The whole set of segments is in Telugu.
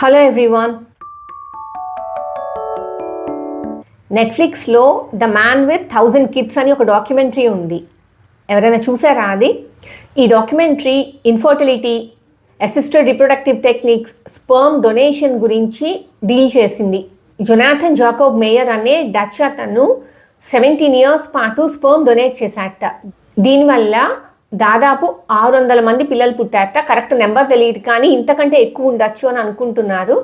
హలో ఎవ్రీవాన్ నెట్ఫ్లిక్స్లో the man with thousand kids అని ఒక డాక్యుమెంటరీ ఉంది. ఎవరైనా చూసారా అది? ఈ documentary infertility assisted reproductive techniques sperm donation గురించి డీల్ చేసింది. జొనాథన్ జాకోబ్ మేయర్ అనే డచ్ అతను సెవెంటీన్ ఇయర్స్ పాటు స్పర్మ్ డొనేట్ చేశాట దీనివల్ల దాదాపు ఆరు వందల మంది పిల్లలు పుట్టారట. కరెక్ట్ నెంబర్ తెలియదు కానీ ఇంతకంటే ఎక్కువ ఉండొచ్చు అని అనుకుంటున్నారు.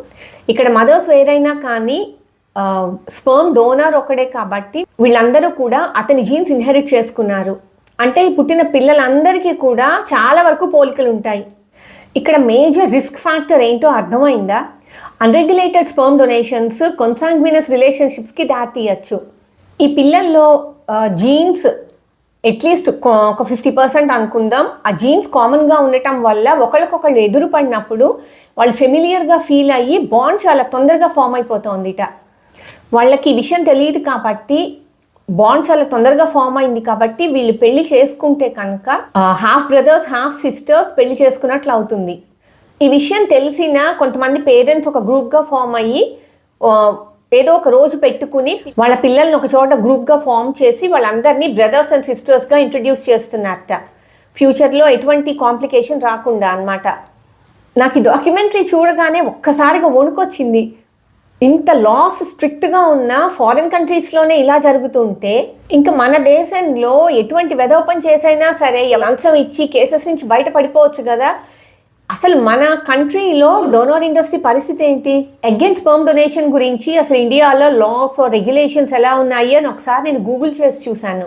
ఇక్కడ మదర్స్ వేరైనా కానీ స్పర్మ్ డోనర్ ఒకడే కాబట్టి వీళ్ళందరూ కూడా అతని జీన్స్ ఇన్హెరిట్ చేసుకున్నారు. అంటే ఈ పుట్టిన పిల్లలందరికీ కూడా చాలా వరకు పోలికలు ఉంటాయి. ఇక్కడ మేజర్ రిస్క్ ఫ్యాక్టర్ ఏంటో అర్థమైందా? అన్రెగ్యులేటెడ్ స్పర్మ్ డొనేషన్స్ కొన్సాంగ్వినస్ రిలేషన్షిప్స్కి దారితీయచ్చు. ఈ పిల్లల్లో జీన్స్ అట్లీస్ట్ ఒక ఫిఫ్టీ పర్సెంట్ అనుకుందాం. ఆ జీన్స్ కామన్గా ఉండటం వల్ల ఒకళ్ళకొకళ్ళు ఎదురు పడినప్పుడు వాళ్ళు ఫెమిలియర్గా ఫీల్ అయ్యి బాండ్ చాలా తొందరగా ఫామ్ అయిపోతుందిట. వాళ్ళకి ఈ విషయం తెలియదు కాబట్టి బాండ్ చాలా తొందరగా ఫామ్ అయింది కాబట్టి వీళ్ళు పెళ్ళి చేసుకుంటే కనుక హాఫ్ బ్రదర్స్ హాఫ్ సిస్టర్స్ పెళ్ళి చేసుకున్నట్లు అవుతుంది. ఈ విషయం తెలిసిన కొంతమంది పేరెంట్స్ ఒక గ్రూప్గా ఫామ్ అయ్యి ఏదో ఒక రోజు పెట్టుకుని వాళ్ళ పిల్లల్ని ఒక చోట గ్రూప్గా ఫామ్ చేసి వాళ్ళందరినీ బ్రదర్స్ అండ్ సిస్టర్స్గా ఇంట్రడ్యూస్ చేస్తున్నారట. ఫ్యూచర్లో ఎటువంటి కాంప్లికేషన్ రాకుండా అన్నమాట. నాకు ఈ డాక్యుమెంటరీ చూడగానే ఒక్కసారిగా వణుకొచ్చింది. ఇంత లాస్ స్ట్రిక్ట్గా ఉన్న ఫారిన్ కంట్రీస్లోనే ఇలా జరుగుతుంటే ఇంకా మన దేశంలో ఎటువంటి వెదోపం చేసైనా సరే లంచం ఇచ్చి కేసెస్ నుంచి బయటపడిపోవచ్చు కదా. అసలు మన కంట్రీలో డోనర్ ఇండస్ట్రీ పరిస్థితి ఏంటి? అగైన్ స్పర్మ్ డొనేషన్ గురించి అసలు ఇండియాలో లాస్ రెగ్యులేషన్స్ ఎలా ఉన్నాయి అని ఒకసారి నేను గూగుల్ చేసి చూశాను.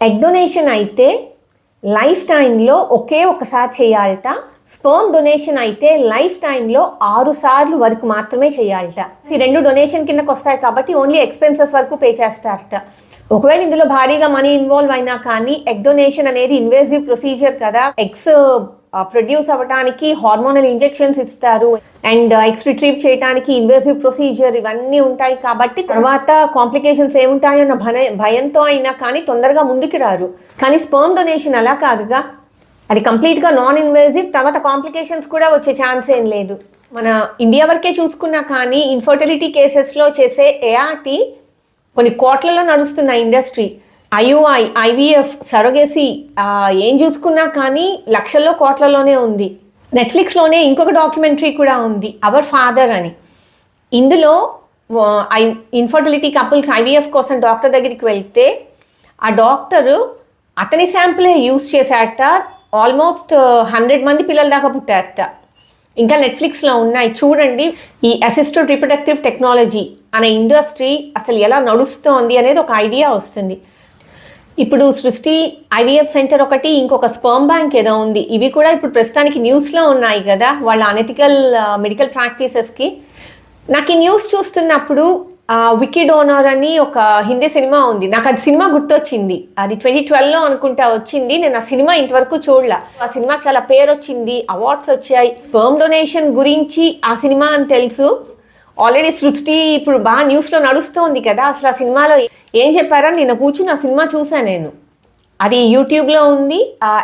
ఎగ్ డొనేషన్ అయితే లైఫ్ టైంలో ఒకే ఒకసారి చేయాలట. స్పర్మ్ డొనేషన్ అయితే లైఫ్ టైంలో ఆరు సార్లు వరకు మాత్రమే చేయాలట. ఈ రెండు డొనేషన్ కిందకు వస్తాయి కాబట్టి ఓన్లీ ఎక్స్పెన్సెస్ వరకు పే చేస్తారట. ఒకవేళ ఇందులో భారీగా మనీ ఇన్వాల్వ్ అయినా కానీ ఎగ్ డొనేషన్ అనేది ఇన్వేసివ్ ప్రొసీజర్ కదా. ఎగ్స్ ప్రొడ్యూస్ అవ్వడానికి హార్మోనల్ ఇంజెక్షన్స్ ఇస్తారు. అండ్ ఎక్స్ రిట్రీవ్ చేయడానికి ఇన్వేసివ్ ప్రొసీజర్ ఇవన్నీ ఉంటాయి కాబట్టి తర్వాత కాంప్లికేషన్స్ ఏముంటాయన్న భయ భయంతో అయినా కానీ తొందరగా ముందుకు రారు. కానీ స్పర్మ్ డొనేషన్ అలా కాదుగా. అది కంప్లీట్గా నాన్ ఇన్వేసివ్ తర్వాత కాంప్లికేషన్స్ కూడా వచ్చే ఛాన్స్ ఏం లేదు. మన ఇండియా వరకే చూసుకున్నా కానీ ఇన్ఫర్టిలిటీ కేసెస్లో చేసే ఏఆర్టీ కొన్ని కోట్లలో నడుస్తుంది ఆ ఇండస్ట్రీ ఐయుఐ ఐవీఎఫ్ సరోగేసి ఏం చూసుకున్నా కానీ లక్షల్లో కోట్లలోనే ఉంది. నెట్ఫ్లిక్స్లోనే ఇంకొక డాక్యుమెంటరీ కూడా ఉంది అవర్ ఫాదర్ అని. ఇందులో ఐ ఇన్ఫర్టిలిటీ కపుల్స్ ఐవీఎఫ్ కోసం డాక్టర్ దగ్గరికి వెళ్తే ఆ డాక్టరు అతని శాంపులే యూస్ చేశాట ఆల్మోస్ట్ హండ్రెడ్ మంది పిల్లల దాకా పుట్టారట. ఇంకా నెట్ఫ్లిక్స్లో ఉన్నాయి. చూడండి ఈ అసిస్టెడ్ రిప్రొడక్టివ్ టెక్నాలజీ అనే ఇండస్ట్రీ అసలు ఎలా నడుస్తోంది అనేది ఒక ఐడియా వస్తుంది. ఇప్పుడు సృష్టి ఐవీఎఫ్ సెంటర్ ఒకటి ఇంకొక స్పర్మ్ బ్యాంక్ ఏదో ఉంది. ఇవి కూడా ఇప్పుడు ప్రస్తుతానికి న్యూస్లో ఉన్నాయి కదా వాళ్ళ అనెథికల్ మెడికల్ ప్రాక్టీసెస్కి నాకు ఈ న్యూస్ చూస్తున్నప్పుడు వికీ డోనర్ అని ఒక హిందీ సినిమా ఉంది. నాకు అది సినిమా గుర్తొచ్చింది. అది ట్వంటీ ట్వెల్వ్లో అనుకుంటా వచ్చింది. నేను ఆ సినిమా ఇంతవరకు చూడలా. ఆ సినిమాకి చాలా పేరు వచ్చింది అవార్డ్స్ వచ్చాయి. స్పర్మ్ డొనేషన్ గురించి ఆ సినిమా అని తెలుసు. ఆల్రెడీ సృష్టి ఇప్పుడు బాగా న్యూస్లో నడుస్తోంది కదా. అసలు ఆ సినిమాలో ఏం చెప్పారో నిన్న కూర్చుని ఆ సినిమా చూశాను నేను. అది యూట్యూబ్లో ఉంది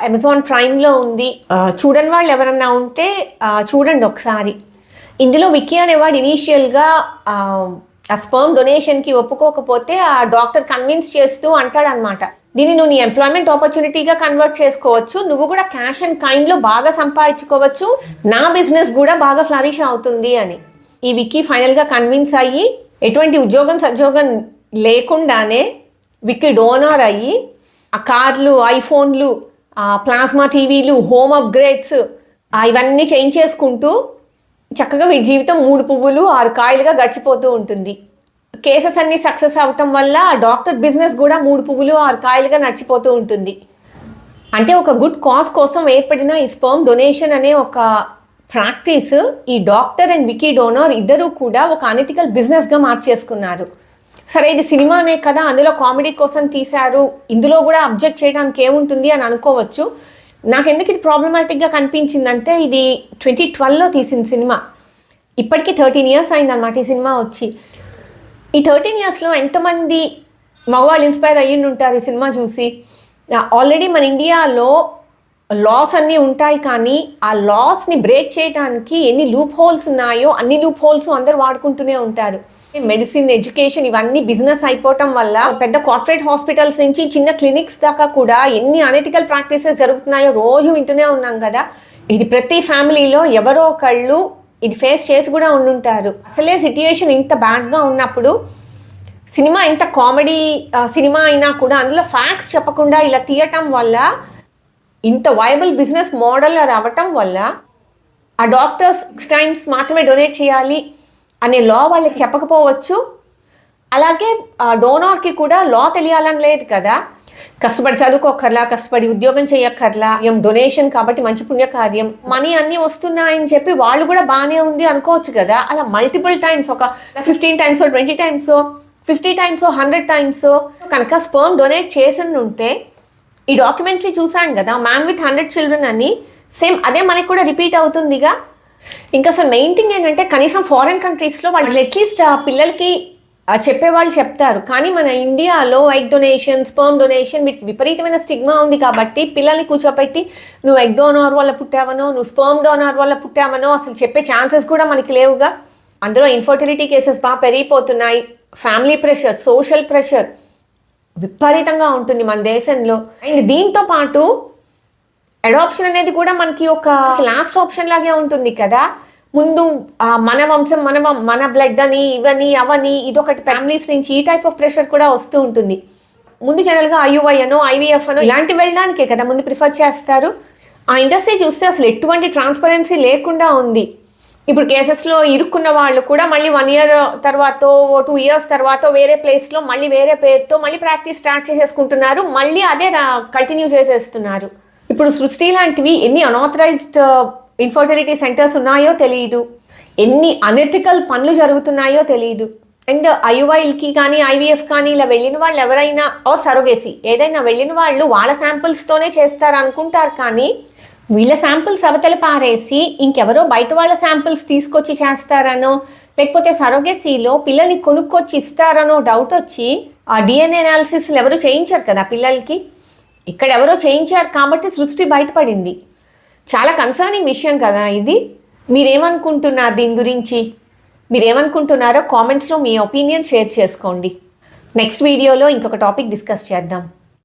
అమెజాన్ ప్రైమ్లో ఉంది. చూడని వాళ్ళు ఎవరన్నా ఉంటే చూడండి ఒకసారి. ఇందులో విక్కీ అనేవాడు ఇనీషియల్గా ఆ స్పర్మ్ డొనేషన్కి ఒప్పుకోకపోతే ఆ డాక్టర్ కన్విన్స్ చేస్తూ అంటాడనమాట. దీన్ని నువ్వు నీ ఎంప్లాయ్మెంట్ ఆపర్చునిటీగా కన్వర్ట్ చేసుకోవచ్చు నువ్వు కూడా క్యాష్ అండ్ కైండ్లో బాగా సంపాదించుకోవచ్చు నా బిజినెస్ కూడా బాగా ఫ్లరిష్ అవుతుంది అని. ఈ విక్కీ ఫైనల్గా కన్విన్స్ అయ్యి ఎటువంటి ఉద్యోగం సద్యోగం లేకుండానే విక్కీ డోనర్ అయ్యి ఆ కార్లు ఐఫోన్లు ప్లాస్మా టీవీలు హోమ్ అప్గ్రేడ్స్ ఇవన్నీ చేయించేసుకుంటూ చక్కగా వీడి జీవితం మూడు పువ్వులు ఆరు కాయలుగా గడిచిపోతూ ఉంటుంది. కేసెస్ అన్ని సక్సెస్ అవటం వల్ల ఆ డాక్టర్ బిజినెస్ కూడా మూడు పువ్వులు ఆరు కాయలుగా నడిచిపోతూ ఉంటుంది. అంటే ఒక గుడ్ కాజ్ కోసం ఏర్పడిన ఈ స్పర్మ్ డొనేషన్ అనే ఒక ప్రాక్టీస్ ఈ డాక్టర్ అండ్ వికీ డోనర్ ఇద్దరూ కూడా ఒక అనెతికల్ బిజినెస్గా మార్చేసుకున్నారు. సరే ఇది సినిమానే కదా అందులో కామెడీ కోసం తీశారు ఇందులో కూడా అబ్జెక్ట్ చేయడానికి ఏముంటుంది అని అనుకోవచ్చు. నాకు ఎందుకు ఇది ప్రాబ్లమాటిక్గా కనిపించిందంటే ఇది ట్వంటీ ట్వెల్వ్లో తీసిన సినిమా. ఇప్పటికీ థర్టీన్ ఇయర్స్ అయిందనమాట ఈ సినిమా వచ్చి. ఈ థర్టీన్ ఇయర్స్లో ఎంతమంది మగవాళ్ళు ఇన్స్పైర్ అయ్యి ఉంటారు ఈ సినిమా చూసి? ఆల్రెడీ మన ఇండియాలో లాస్ అన్నీ ఉంటాయి కానీ ఆ లాస్ని బ్రేక్ చేయడానికి ఎన్ని లూప్ హోల్స్ ఉన్నాయో అన్ని లూప్ హోల్స్ అందరు వాడుకుంటూనే ఉంటారు. మెడిసిన్ ఎడ్యుకేషన్ ఇవన్నీ బిజినెస్ అయిపోవటం వల్ల పెద్ద కార్పొరేట్ హాస్పిటల్స్ నుంచి చిన్న క్లినిక్స్ దాకా కూడా ఎన్ని అనెతికల్ ప్రాక్టీసెస్ జరుగుతున్నాయో రోజు వింటూనే ఉన్నాం కదా. ఇది ప్రతి ఫ్యామిలీలో ఎవరో ఒకళ్ళు ఇది ఫేస్ చేసి కూడా ఉండుంటారు. అసలే సిట్యుయేషన్ ఇంత బ్యాడ్గా ఉన్నప్పుడు సినిమా ఇంత కామెడీ సినిమా అయినా కూడా అందులో ఫ్యాక్ట్స్ చెప్పకుండా ఇలా తీయటం వల్ల ఇంత వైబుల్ బిజినెస్ మోడల్ అది అవ్వటం వల్ల ఆ డాక్టర్స్ సిక్స్ టైమ్స్ మాత్రమే డొనేట్ చేయాలి అనే లా వాళ్ళకి చెప్పకపోవచ్చు. అలాగే డోనార్కి కూడా లా తెలియాలని లేదు కదా. కష్టపడి చదువుకోకర్లా కష్టపడి ఉద్యోగం చేయక్కర్లా ఏం డొనేషన్ కాబట్టి మంచి పుణ్యకార్యం మనీ అన్నీ వస్తున్నాయని చెప్పి వాళ్ళు కూడా బాగానే ఉంది అనుకోవచ్చు కదా. అలా మల్టిపుల్ టైమ్స్ ఒక fifteen times twenty times fifty times hundred times కనుక స్పర్మ్ డొనేట్ చేసి ఉంటే ఈ డాక్యుమెంటరీ చూసాం కదా మ్యాన్ విత్ హండ్రెడ్ చిల్డ్రన్ అని. సేమ్ అదే మనకి కూడా రిపీట్ అవుతుందిగా. ఇంకా అసలు మెయిన్ థింగ్ ఏంటంటే కనీసం ఫారిన్ కంట్రీస్లో వాళ్ళు అట్లీస్ట్ ఆ పిల్లలకి చెప్పేవాళ్ళు చెప్తారు. కానీ మన ఇండియాలో ఎగ్ డొనేషన్ స్పర్మ్ డొనేషన్ వీటికి విపరీతమైన స్టిగ్మా ఉంది కాబట్టి పిల్లల్ని కూర్చోపెట్టి నువ్వు ఎగ్ డోనార్ వల్ల పుట్టావనో నువ్వు స్పర్మ్ డోనార్ వల్ల పుట్టావనో అసలు చెప్పే ఛాన్సెస్ కూడా మనకి లేవుగా. అందులో ఇన్ఫర్టిలిటీ కేసెస్ బాగా పెరిగిపోతున్నాయి. ఫ్యామిలీ ప్రెషర్ సోషల్ ప్రెషర్ విపరీతంగా ఉంటుంది మన దేశంలో. అండ్ దీంతో పాటు అడాప్షన్ అనేది కూడా మనకి ఒక లాస్ట్ ఆప్షన్ లాగే ఉంటుంది కదా. ముందు మన వంశం మన మన బ్లడ్ అని ఇవని అవని ఇదొకటి ఫ్యామిలీస్ నుంచి ఈ టైప్ ఆఫ్ ప్రెషర్ కూడా వస్తూ ఉంటుంది. ముందు జనరల్గా ఐయుఐ అనో ఐవీఎఫ్ అనో ఇలాంటి వెళ్ళడానికే కదా ముందు ప్రిఫర్ చేస్తారు. ఆ ఇండస్ట్రీ చూస్తే అసలు ఎటువంటి ట్రాన్స్పరెన్సీ లేకుండా ఉంది. ఇప్పుడు కేసెస్లో ఇరుక్కున్న వాళ్ళు కూడా మళ్ళీ వన్ ఇయర్ తర్వాత టూ ఇయర్స్ తర్వాత వేరే ప్లేస్లో మళ్ళీ వేరే పేరుతో మళ్ళీ ప్రాక్టీస్ స్టార్ట్ చేసేసుకుంటున్నారు. మళ్ళీ అదే కంటిన్యూ చేసేస్తున్నారు. ఇప్పుడు సృష్టి లాంటివి ఎన్ని అనాథరైజ్డ్ ఇన్ఫర్టిలిటీ సెంటర్స్ ఉన్నాయో తెలియదు ఎన్ని అనెథికల్ పనులు జరుగుతున్నాయో తెలియదు అండ్ ఐయుఐల్కి కానీ ఐవీఎఫ్ కానీ ఇలా వెళ్ళిన వాళ్ళు ఎవరైనా ఆర్ సరోగేసి ఏదైనా వెళ్ళిన వాళ్ళు వాళ్ళ శాంపుల్స్తోనే చేస్తారు అనుకుంటారు కానీ వీళ్ళ శాంపుల్స్ అవతల పారేసి ఇంకెవరో బయట వాళ్ళ శాంపుల్స్ తీసుకొచ్చి చేస్తారనో లేకపోతే సరోగసీలో పిల్లల్ని కొనుక్కొచ్చి ఇస్తారనో డౌట్ వచ్చి ఆ డిఎన్ఏ అనాలిసిస్లు ఎవరు చేయించారు కదా పిల్లలకి. ఇక్కడ ఎవరో చేయించారు కాబట్టి సృష్టి బయటపడింది. చాలా కన్సర్నింగ్ విషయం కదా ఇది. మీరేమనుకుంటున్నారు దీని గురించి? మీరేమనుకుంటున్నారో కామెంట్స్లో మీ ఒపీనియన్ షేర్ చేసుకోండి. నెక్స్ట్ వీడియోలో ఇంకొక టాపిక్ డిస్కస్ చేద్దాం.